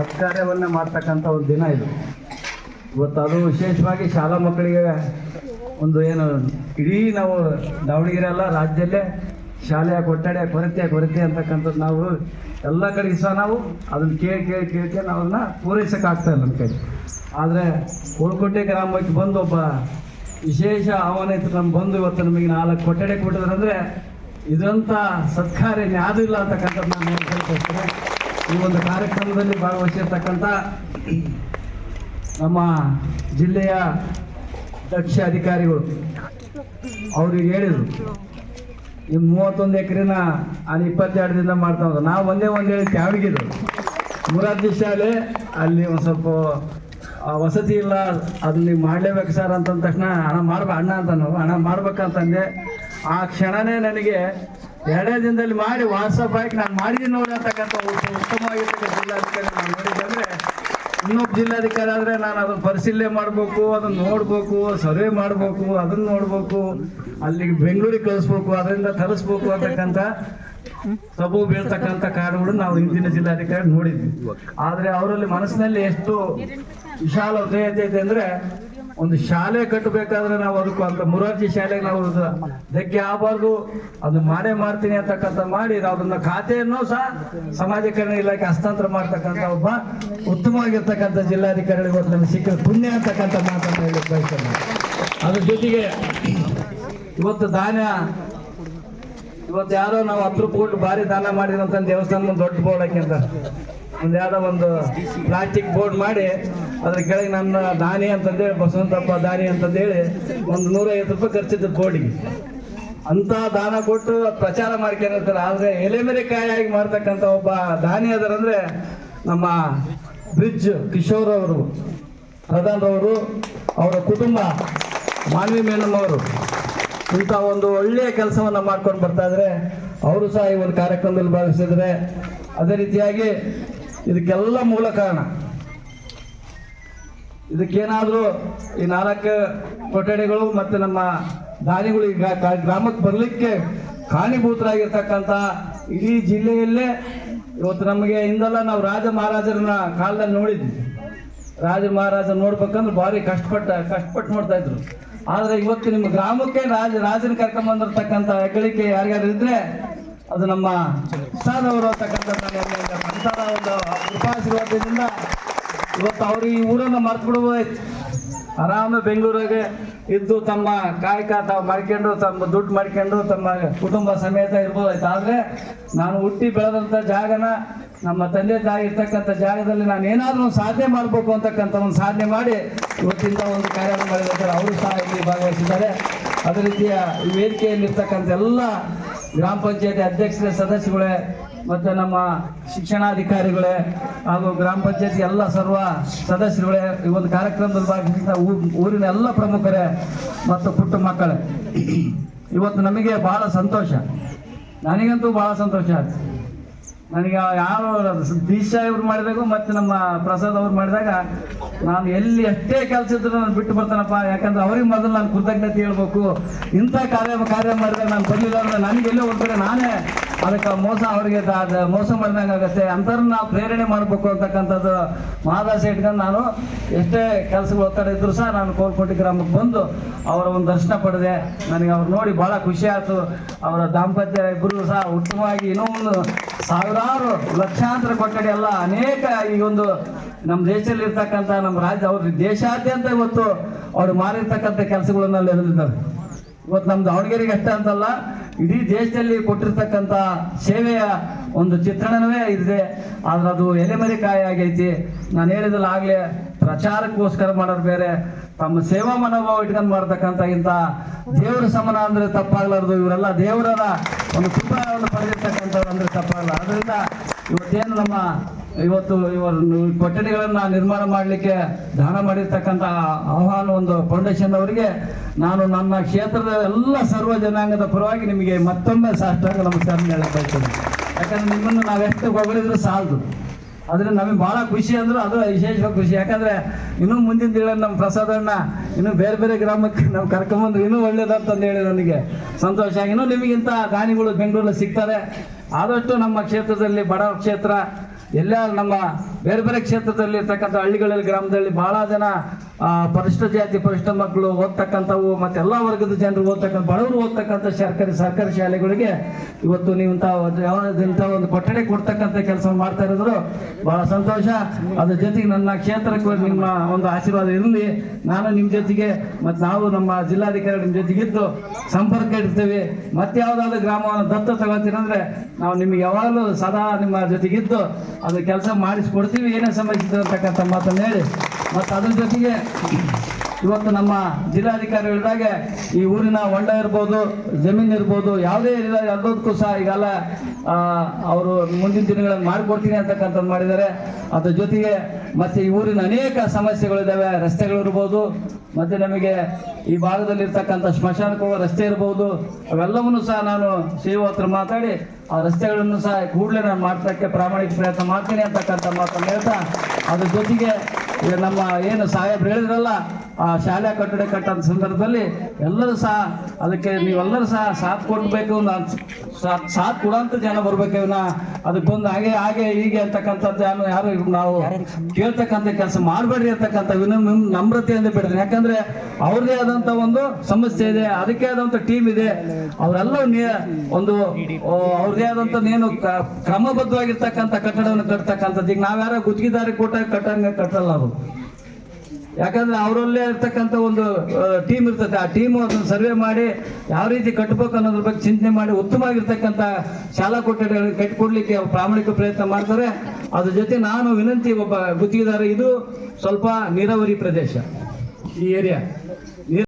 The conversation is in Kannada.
ಸತ್ಕಾರ್ಯವನ್ನು ಮಾಡ್ತಕ್ಕಂಥ ಒಂದು ದಿನ ಇದು. ಇವತ್ತು ಅದು ವಿಶೇಷವಾಗಿ ಶಾಲಾ ಮಕ್ಕಳಿಗೆ ಒಂದು ಏನು, ಇಡೀ ನಾವು ದಾವಣಗೆರೆ ಅಲ್ಲ, ರಾಜ್ಯದಲ್ಲೇ ಶಾಲೆಯ ಕೊಠಡಿಯ ಕೊರತೆ ಕೊರತೆ ಅಂತಕ್ಕಂಥದ್ದು ನಾವು ಎಲ್ಲ ಕಡೆಗೆ ಸಹ ನಾವು ಅದನ್ನು ಕೇಳಿ ಕೇಳಿ ಕೇಳಿ ಕೇಳಿ ನಾವು ಅದನ್ನ ಪೂರೈಸೋಕ್ಕಾಗ್ತಾ ಇಲ್ಲ ನಮ್ಮ ಕೈ ಆದರೆ ಕೋಳ್ಕೋಟೆ ಗ್ರಾಮಕ್ಕೆ ಬಂದು ಒಬ್ಬ ವಿಶೇಷ ಆಹ್ವಾನ ಇತ್ತು ನಮ್ಮ ಬಂದು ಇವತ್ತು ನಮಗೆ ನಾಲ್ಕು ಕೊಠಡಿ ಕೊಟ್ಟಿದ್ರು ಅಂದರೆ ಇದಂಥ ಸತ್ಕಾರ್ಯ ಯಾವುದೂ ಇಲ್ಲ ಅಂತಕ್ಕಂಥದ್ದು ನಾನು ಹೇಳ್ಕೊಳ್ತೇನೆ ಈ ಒಂದು ಕಾರ್ಯಕ್ರಮದಲ್ಲಿ ಭಾಗವಹಿಸಿರ್ತಕ್ಕಂಥ ನಮ್ಮ ಜಿಲ್ಲೆಯ ದಕ್ಷ ಅಧಿಕಾರಿಗಳು ಅವ್ರಿಗೆ ಹೇಳಿದರು, ಈ ಮೂವತ್ತೊಂದು ಎಕರೆನ ಅಲ್ಲಿ ಇಪ್ಪತ್ತೆರಡು ದಿನ ಮಾಡ್ತಾ ಹೋದ್ರು ನಾವು ಒಂದೇ ಒಂದು ಹೇಳಿ ತ್ಯಾವಗಿದ್ರು ಮುರಾರ್ಜಿ ಶಾಲೆ, ಅಲ್ಲಿ ಒಂದು ಸ್ವಲ್ಪ ವಸತಿ ಇಲ್ಲ, ಅಲ್ಲಿ ಮಾಡಲೇಬೇಕು ಸರ್ ಅಂತಂದ ತಕ್ಷಣ ಹಣ ಮಾಡ್ಬೇಕು ಅಣ್ಣ ಅಂತ ಹಣ ಮಾಡ್ಬೇಕಂತಂದೆ ಆ ಕ್ಷಣನೇ ನನಗೆ ಎರಡೇ ದಿನದಲ್ಲಿ ಮಾಡಿ ವಾಟ್ಸಪ್ ಹಾಕಿ ನಾನು ಮಾಡಿದ್ದೀನಿ ನೋಡಿ ಅಂತಕ್ಕಂಥ ಉತ್ತ- ಉತ್ತಮವಾಗಿರ್ತಕ್ಕಂಥ ಜಿಲ್ಲಾಧಿಕಾರಿ ನಾನು ನೋಡಿದ್ದಂದ್ರೆ ಇನ್ನೊಬ್ಬ ಜಿಲ್ಲಾಧಿಕಾರಿ ಆದರೆ ನಾನು ಅದನ್ನು ಪರಿಶೀಲನೆ ಮಾಡಬೇಕು, ಅದನ್ನು ನೋಡಬೇಕು ಸರ್ವೆ ಮಾಡಬೇಕು, ಅದನ್ನು ನೋಡಬೇಕು, ಅಲ್ಲಿಗೆ ಬೆಂಗಳೂರಿಗೆ ಕಳಿಸ್ಬೇಕು, ಅದರಿಂದ ತರಿಸ್ಬೇಕು ಅಂತಕ್ಕಂಥ ಸಬು ಬೀಳ್ತಕ್ಕಂಥ ಕಾರಣಗಳು ನಾವು ಹಿಂದಿನ ಜಿಲ್ಲಾಧಿಕಾರಿ ನೋಡಿದ್ವಿ. ಆದರೆ ಅವರಲ್ಲಿ ಮನಸ್ಸಿನಲ್ಲಿ ಎಷ್ಟು ವಿಶಾಲ ಉದಯತೆ ಇದೆ ಅಂದರೆ ಒಂದು ಶಾಲೆ ಕಟ್ಟಬೇಕಾದ್ರೆ ನಾವು ಅದಕ್ಕೂ ಅಂತ ಮುರಾರ್ಜಿ ಶಾಲೆಗೆ ನಾವು ಧಕ್ಕೆ ಆಗಬಾರ್ದು. ಅದು ಮಾಡೇ ಮಾಡ್ತೀನಿ ಅಂತಕ್ಕಂಥ ಮಾಡಿ ಅದನ್ನ ಖಾತೆಯನ್ನು ಸಹ ಸಮಾಜ ಕಲ್ಯಾಣ ಇಲಾಖೆ ಹಸ್ತಾಂತರ ಮಾಡ್ತಕ್ಕಂಥ ಒಬ್ಬ ಉತ್ತಮವಾಗಿರ್ತಕ್ಕಂಥ ಜಿಲ್ಲಾಧಿಕಾರಿಗಳು ಇವತ್ತು ನಮಗೆ ಸಿಕ್ಕಿದ ಪುಣ್ಯ ಅಂತಕ್ಕಂಥ ಮಾತನ್ನು ಹೇಳಿ ಬಯಸ್ತೇನೆ. ಅದ್ರ ಜೊತೆಗೆ ಇವತ್ತು ದಾನ, ಇವತ್ತು ಯಾರೋ ನಾವು ಹತ್ತು ರೂಪಾಯಿ ಭಾರಿ ದಾನ ಮಾಡಿದಂತ ದೇವಸ್ಥಾನ ದೊಡ್ಡ ಬೋರ್ಡ್ ಹಾಕಿಂತ ಒಂದು ಯಾವ್ದೋ ಒಂದು ಪ್ಲಾಸ್ಟಿಕ್ ಬೋರ್ಡ್ ಮಾಡಿ ಅದ್ರ ಕೆಳಗೆ ನನ್ನ ದಾನಿ ಅಂತಂದೇಳಿ, ಬಸವಂತಪ್ಪ ದಾನಿ ಅಂತಂದೇಳಿ ಒಂದು ನೂರೈವತ್ತು ರೂಪಾಯಿ ಖರ್ಚಿದ್ದು ಕೋಡಿಗೆ ಅಂತ ದಾನ ಕೊಟ್ಟು ಪ್ರಚಾರ ಮಾಡ್ಕೊಂಡಿರ್ತಾರೆ ಆದ್ರೆ ಎಲೆ ಮೇಲೆ ಕಾಯಾಗಿ ಮಾಡ್ತಕ್ಕಂಥ ಒಬ್ಬ ದಾನಿ ಅದರಂದ್ರೆ ನಮ್ಮ ಬ್ರಿಡ್ಜ್ ಕಿಶೋರ್ ಅವರು ಪ್ರಧಾನರವರು ಅವರ ಕುಟುಂಬ, ಮಾನ್ವಿ ಮೇನಮ್ ಅವರು. ಇಂಥ ಒಂದು ಒಳ್ಳೆಯ ಕೆಲಸವನ್ನ ಮಾಡ್ಕೊಂಡು ಬರ್ತಾ ಇದ್ರೆ ಅವರು ಸಹ ಈ ಒಂದು ಕಾರ್ಯಕ್ರಮದಲ್ಲಿ ಭಾಗವಹಿಸಿದ್ರೆ ಅದೇ ರೀತಿಯಾಗಿ ಇದಕ್ಕೆಲ್ಲ ಮೂಲ ಕಾರಣ. ಇದಕ್ಕೇನಾದರೂ ಈ ನಾಲ್ಕು ಕೊಠಡಿಗಳು ಮತ್ತು ನಮ್ಮ ದಾನಿಗಳು ಈಗ ಗ್ರಾಮಕ್ಕೆ ಬರಲಿಕ್ಕೆ ಕಾರಣೀಭೂತರಾಗಿರ್ತಕ್ಕಂಥ ಇಡೀ ಜಿಲ್ಲೆಯಲ್ಲೇ ಇವತ್ತು ನಮಗೆ ಹಿಂದೆಲ್ಲ ನಾವು ರಾಜ ಮಹಾರಾಜರನ್ನ ಕಾಲದಲ್ಲಿ ನೋಡಿದ್ವಿ. ರಾಜ ಮಹಾರಾಜ ನೋಡ್ಬೇಕಂದ್ರೆ ಭಾರಿ ಕಷ್ಟಪಟ್ಟ, ಕಷ್ಟಪಟ್ಟು ನೋಡ್ತಾ ಇದ್ರು. ಆದ್ರೆ ಇವತ್ತು ನಿಮ್ಮ ಗ್ರಾಮಕ್ಕೆ ರಾಜ, ರಾಜನ ಕರ್ಕೊಂಡ್ ಬಂದಿರ್ತಕ್ಕಂಥ ಹೆಗ್ಗಳಿಕೆ ಯಾರ್ಯಾರು ಇದ್ರೆ ಅದು ನಮ್ಮ ಪ್ರಸಾದವರು ಅಂತಕ್ಕಂಥ ಒಂದು ಕೃಪಾಶೀರ್ವಾದದಿಂದ ಇವತ್ತು ಅವರು ಈ ಊರನ್ನ ಮರ್ತು ಬಿಡಬಹುದಾಯ್ತು ಆರಾಮ ಬೆಂಗಳೂರಾಗೆ ಇದ್ದು ತಮ್ಮ ಕಾಯಕ ತಾವು ಮಾಡ್ಕೊಂಡು ತಮ್ಮ ದುಡ್ಡು ಮಾಡ್ಕೊಂಡು ತಮ್ಮ ಕುಟುಂಬ ಸಮೇತ ಇರ್ಬೋದಾಯ್ತು. ಆದರೆ ನಾನು ಹುಟ್ಟಿ ಬೆಳೆದಂಥ ಜಾಗನ, ನಮ್ಮ ತಂದೆ ತಾಯಿ ಇರ್ತಕ್ಕಂಥ ಜಾಗದಲ್ಲಿ ನಾನು ಏನಾದರೂ ಸಾಧನೆ ಮಾಡಬೇಕು ಅಂತಕ್ಕಂಥ ಒಂದು ಸಾಧನೆ ಮಾಡಿ ಇವತ್ತಿಂದ ಒಂದು ಕಾರ್ಯಕ್ರಮ ಮಾಡಿದ್ದಾರೆ ಅವರು ಸಹ ಇಲ್ಲಿ ಭಾಗವಹಿಸಿದ್ದಾರೆ. ಅದೇ ರೀತಿಯ ವೇದಿಕೆಯಲ್ಲಿರ್ತಕ್ಕಂಥ ಎಲ್ಲ ಗ್ರಾಮ ಪಂಚಾಯತಿ ಅಧ್ಯಕ್ಷರೇ, ಸದಸ್ಯಗಳೇ ಮತ್ತು ನಮ್ಮ ಶಿಕ್ಷಣಾಧಿಕಾರಿಗಳೇ ಹಾಗೂ ಗ್ರಾಮ ಪಂಚಾಯತಿ ಎಲ್ಲ ಸರ್ವ ಸದಸ್ಯರುಗಳೇ ಈ ಒಂದು ಕಾರ್ಯಕ್ರಮದಲ್ಲಿ ಭಾಗವಹಿಸಿದ ಊರಿನ ಎಲ್ಲ ಪ್ರಮುಖರೇ ಮತ್ತು ಪುಟ್ಟ ಮಕ್ಕಳೇ. ಇವತ್ತು ನಮಗೆ ಬಹಳ ಸಂತೋಷ. ನನಗಂತೂ ಬಹಳ ಸಂತೋಷ ಆಯ್ತು. ನನಗೆ ಯಾವ ದೀಶ ಇವ್ರು ಮಾಡಿದಾಗ ಮತ್ತು ನಮ್ಮ ಪ್ರಸಾದ್ ಅವ್ರು ಮಾಡಿದಾಗ ನಾನು ಎಲ್ಲಿ ಎಷ್ಟೇ ಕೆಲಸ ಇದ್ರು ನಾನು ಬಿಟ್ಟು ಬರ್ತಾನಪ್ಪ, ಯಾಕಂದ್ರೆ ಅವ್ರಿಗೆ ಮೊದಲು ನಾನು ಕೃತಜ್ಞತೆ ಹೇಳ್ಬೇಕು. ಇಂಥ ಕಾರ್ಯ ಕಾರ್ಯ ಮಾಡಿದಾಗ ನಾನು ಬರಲಿಲ್ಲ ಅಂದ್ರೆ ನನಗೆ ಎಲ್ಲೋ ಒಂದು ಕಡೆ ನಾನೇ ಅದಕ್ಕೆ ಮೋಸ ಅವರಿಗೆ ಮೋಸ ಮಾಡಿದಂಗೆ ಆಗುತ್ತೆ. ಅಂಥವ್ರನ್ನ ಪ್ರೇರಣೆ ಮಾಡಬೇಕು ಅಂತಕ್ಕಂಥದ್ದು ಮಹಾದಾಸ ಇಟ್ಕೊಂಡು ನಾನು ಎಷ್ಟೇ ಕೆಲಸಗಳು ಒತ್ತಡ ಇದ್ರು ಸಹ ನಾನು ಕೋಲ್ಕೋಟಿ ಗ್ರಾಮಕ್ಕೆ ಬಂದು ಅವರ ಒಂದು ದರ್ಶನ ಪಡೆದೆ. ನನಗೆ ಅವ್ರು ನೋಡಿ ಭಾಳ ಖುಷಿ ಆಯಿತು. ಅವರ ದಾಂಪತ್ಯ ಇಬ್ಬರು ಸಹ ಉತ್ತಮವಾಗಿ ಇನ್ನೂ ಒಂದು ಸಾವಿರಾರು ಲಕ್ಷಾಂತರ ಕೊಠಡಿ ಎಲ್ಲ ಅನೇಕ ಈ ಒಂದು ನಮ್ಮ ದೇಶದಲ್ಲಿ ಇರ್ತಕ್ಕಂಥ ನಮ್ಮ ರಾಜ್ಯ, ಅವ್ರ ದೇಶಾದ್ಯಂತ ಇವತ್ತು ಅವ್ರು ಮಾಡಿರ್ತಕ್ಕಂಥ ಕೆಲಸಗಳನ್ನ ಎಳೆದಿದ್ದಾರೆ ಇವತ್ತು ನಮ್ಮ ದಾವಣಗೆರೆಗೆ ಅಷ್ಟೇ ಅಂತಲ್ಲ ಇಡೀ ದೇಶದಲ್ಲಿ ಕೊಟ್ಟಿರ್ತಕ್ಕಂಥ ಸೇವೆಯ ಒಂದು ಚಿತ್ರಣವೇ ಇದೆ ಆದ್ರೆ ಅದು ಎಲೆಮರೆಕಾಯಿ ಆಗೈತಿ. ನಾನು ಹೇಳಿದಲ್ಲ ಆಗಲೇ ಪ್ರಚಾರಕ್ಕೋಸ್ಕರ ಮಾಡೋರು ಬೇರೆ. ತಮ್ಮ ಸೇವಾ ಮನೋಭಾವ ಇಟ್ಕೊಂಡು ಮಾಡ್ತಕ್ಕಂಥ ಇಂಥ ದೇವರ ಸಮನ ಅಂದ್ರೆ ತಪ್ಪಾಗ್ಲಾರ್ದು. ಇವರೆಲ್ಲ ದೇವರ ಒಂದು ಕುಟುಂಬವನ್ನು ಪಡೆದಿರ್ತಕ್ಕಂಥವ್ರು ಅಂದ್ರೆ ತಪ್ಪಾಗಲ್ಲ ಅದರಿಂದ ಇವತ್ತೇನು ನಮ್ಮ ಇವತ್ತು ಇವರು ಕೊಠಡಿಗಳನ್ನ ನಿರ್ಮಾಣ ಮಾಡಲಿಕ್ಕೆ ದಾನ ಮಾಡಿರ್ತಕ್ಕಂಥ ಆಹ್ವಾನ ಒಂದು ಫೌಂಡೇಶನ್ ಅವರಿಗೆ. ನಾನು ನನ್ನ ಕ್ಷೇತ್ರದ ಎಲ್ಲ ಸರ್ವ ಜನಾಂಗದ ಪರವಾಗಿ ನಿಮಗೆ ಮತ್ತೊಮ್ಮೆ ಸಾಷ್ಟಾಂಗ ನಮಸ್ಕಾರ ಹೇಳಕ್ ಬಯಸ್ತೇನೆ. ಯಾಕಂದ್ರೆ ನಿಮ್ಮನ್ನು ನಾವೆಷ್ಟು ಹೊಗಳಿದ್ರು ಸಾಲದು. ಅದರಿಂದ ನಮಗೆ ಭಾಳ ಖುಷಿ ಅಂದ್ರು, ಅದು ವಿಶೇಷವಾಗಿ ಖುಷಿ. ಯಾಕಂದ್ರೆ ಇನ್ನೂ ಮುಂದಿನ ದಿನ ನಮ್ಮ ಪ್ರಸಾದಣ್ಣ ಇನ್ನೂ ಬೇರೆ ಬೇರೆ ಗ್ರಾಮಕ್ಕೆ ನಾವು ಕರ್ಕೊಂಬಂದ್ರೆ ಇನ್ನೂ ಒಳ್ಳೇದಂತಂದು ಹೇಳಿ ನನಗೆ ಸಂತೋಷ. ಇನ್ನೂ ನಿಮಗಿಂತ ದಾನಿಗಳು ಬೆಂಗಳೂರಲ್ಲಿ ಸಿಗ್ತಾರೆ. ಆದಷ್ಟು ನಮ್ಮ ಕ್ಷೇತ್ರದಲ್ಲಿ ಬಡ ಕ್ಷೇತ್ರ ಎಲ್ಲ ನಮ್ಮ ಬೇರೆ ಬೇರೆ ಕ್ಷೇತ್ರದಲ್ಲಿ ಇರ್ತಕ್ಕಂಥ ಹಳ್ಳಿಗಳಲ್ಲಿ, ಗ್ರಾಮದಲ್ಲಿ ಬಹಳ ಜನ ಪರಿಷ್ಠ ಜಾತಿ, ಪರಿಷ್ಠ ಮಕ್ಕಳು ಓದ್ತಕ್ಕಂಥವು ಮತ್ತೆ ಎಲ್ಲ ವರ್ಗದ ಜನರು ಓದ್ತಕ್ಕಂಥ, ಬಡವರು ಓದ್ತಕ್ಕಂಥ ಸರ್ಕಾರಿ ಸರ್ಕಾರಿ ಶಾಲೆಗಳಿಗೆ ಇವತ್ತು ನೀವು ಇಂಥ ಒಂದು ಕೊಠಡಿ ಕೊಡ್ತಕ್ಕಂಥ ಕೆಲಸ ಮಾಡ್ತಾ ಇರೋದ್ರು ಬಹಳ ಸಂತೋಷ. ಅದ್ರ ಜೊತೆಗೆ ನನ್ನ ಕ್ಷೇತ್ರಕ್ಕೆ ನಿಮ್ಮ ಒಂದು ಆಶೀರ್ವಾದ ಇರಲಿ. ನಾನು ನಿಮ್ಮ ಜೊತೆಗೆ ಮತ್ತು ನಾವು ನಮ್ಮ ಜಿಲ್ಲಾಧಿಕಾರಿ ನಿಮ್ಮ ಜೊತೆಗಿದ್ದು ಸಂಪರ್ಕ ಇಡ್ತೇವೆ. ಮತ್ತೆ ಯಾವುದಾದ್ರು ಗ್ರಾಮವನ್ನು ದತ್ತ ತಗೋತೀರಂದ್ರೆ ನಾವು ನಿಮಗೆ ಯಾವಾಗಲೂ ಸದಾ ನಿಮ್ಮ ಜೊತೆಗಿದ್ದು ಅದು ಕೆಲಸ ಮಾಡಿಸ್ಕೊಡ್ತೀವಿ. ಏನೇ ಸಮಸ್ಯೆ ಇದೆ ಅಂತಕ್ಕಂಥ ಮಾತನ್ನು ಹೇಳಿ. ಮತ್ತು ಅದ್ರ ಜೊತೆಗೆ ಇವತ್ತು ನಮ್ಮ ಜಿಲ್ಲಾಧಿಕಾರಿ ಹೇಳಿದಾಗ ಈ ಊರಿನ ಹೊಂಡ ಇರ್ಬೋದು, ಜಮೀನು ಇರ್ಬೋದು, ಯಾವುದೇ ಇಲ್ಲ, ಎಲ್ಲದಕ್ಕೂ ಸಹ ಈಗೆಲ್ಲ ಅವರು ಮುಂದಿನ ದಿನಗಳಲ್ಲಿ ಮಾಡಿಕೊಡ್ತೀನಿ ಅಂತಕ್ಕಂಥದ್ದು ಮಾಡಿದ್ದಾರೆ. ಅದ್ರ ಜೊತೆಗೆ ಮತ್ತೆ ಈ ಊರಿನ ಅನೇಕ ಸಮಸ್ಯೆಗಳಿದ್ದಾವೆ ರಸ್ತೆಗಳಿರ್ಬೋದು ಮತ್ತು ನಮಗೆ ಈ ಭಾಗದಲ್ಲಿರ್ತಕ್ಕಂಥ ಸ್ಮಶಾನಕ್ಕೆ ರಸ್ತೆ ಇರ್ಬೋದು, ಅವೆಲ್ಲವನ್ನೂ ಸಹ ನಾನು ಸಿ ಹತ್ರ ಮಾತಾಡಿ ಆ ರಸ್ತೆಗಳನ್ನು ಸಹ ಕೂಡಲೇ ನಾನು ಮಾಡ್ತಕ್ಕೆ ಪ್ರಾಮಾಣಿಕ ಪ್ರಯತ್ನ ಮಾಡ್ತೀನಿ ಅಂತಕ್ಕಂಥ ಮಾತನ್ನು ಹೇಳ್ತಾ, ಅದ್ರ ಜೊತೆಗೆ ನಮ್ಮ ಏನು ಸಾಹೇಬ್ರು ಹೇಳಿದ್ರಲ್ಲ ಆ ಶಾಲೆ ಕಟ್ಟಡ ಕಟ್ಟಂತ ಸಂದರ್ಭದಲ್ಲಿ ಎಲ್ಲರೂ ಸಹ ಅದಕ್ಕೆ ನೀವೆಲ್ಲರೂ ಸಹ ಸಾಥ್ ಕೊಡಬೇಕು, ನಾನು ಸಾಥ್ ಕೊಡೋಂಥ ಜನ ಬರ್ಬೇಕು ಇವನ್ನ ಅದಕ್ಕೊಂದು ಹಾಗೆ ಹಾಗೆ, ಹೀಗೆ ಅಂತಕ್ಕಂಥದ್ದು ಯಾರು ಯಾರು ನಾವು ಕೇಳ್ತಕ್ಕಂಥ ಕೆಲಸ ಮಾಡಬೇಡ್ರಿ ಅಂತಕ್ಕಂಥ ನಮ್ರತೆಯಿಂದ ಬಿಡ್ತೀನಿ ಯಾಕಂದ್ರೆ ಅವ್ರದೇ ಆದಂಥ ಒಂದು ಸಮಸ್ಯೆ ಇದೆ, ಅದಕ್ಕೆ ಆದಂಥ ಟೀಮ್ ಇದೆ. ಅವರೆಲ್ಲ ಒಂದು ಅವ್ರದೇ ಆದಂಥ ಏನು ಕ್ರಮಬದ್ಧವಾಗಿರ್ತಕ್ಕಂಥ ಕಟ್ಟಡವನ್ನು ಕಟ್ತಕ್ಕಂಥದ್ದು. ಈಗ ನಾವ್ಯಾರ ಗುತ್ತಿಗೆದಾರಿ ಕೊಟ್ಟಾಗ ಕಟ್ಟಂಗ ಕಟ್ಟಲ್ಲ ಅವರು. ಯಾಕಂದ್ರೆ ಅವರಲ್ಲೇ ಇರ್ತಕ್ಕಂಥ ಒಂದು ಟೀಮ್ ಇರ್ತದೆ. ಆ ಟೀಮ್ ಅದನ್ನು ಸರ್ವೆ ಮಾಡಿ ಯಾವ ರೀತಿ ಕಟ್ಟಬೇಕು ಅನ್ನೋದ್ರ ಬಗ್ಗೆ ಚಿಂತನೆ ಮಾಡಿ ಉತ್ತಮವಾಗಿರ್ತಕ್ಕಂಥ ಶಾಲಾ ಕೊಠಡಿಗಳನ್ನು ಕಟ್ಟಿಕೊಡ್ಲಿಕ್ಕೆ ಪ್ರಾಮಾಣಿಕ ಪ್ರಯತ್ನ ಮಾಡ್ತಾರೆ. ಅದ್ರ ಜೊತೆ ನಾನು ವಿನಂತಿ ಒಬ್ಬ ಗುತ್ತಿಗೆದಾರ ಇದು ಸ್ವಲ್ಪ ನೀರಾವರಿ ಪ್ರದೇಶ ಈ ಏರಿಯಾ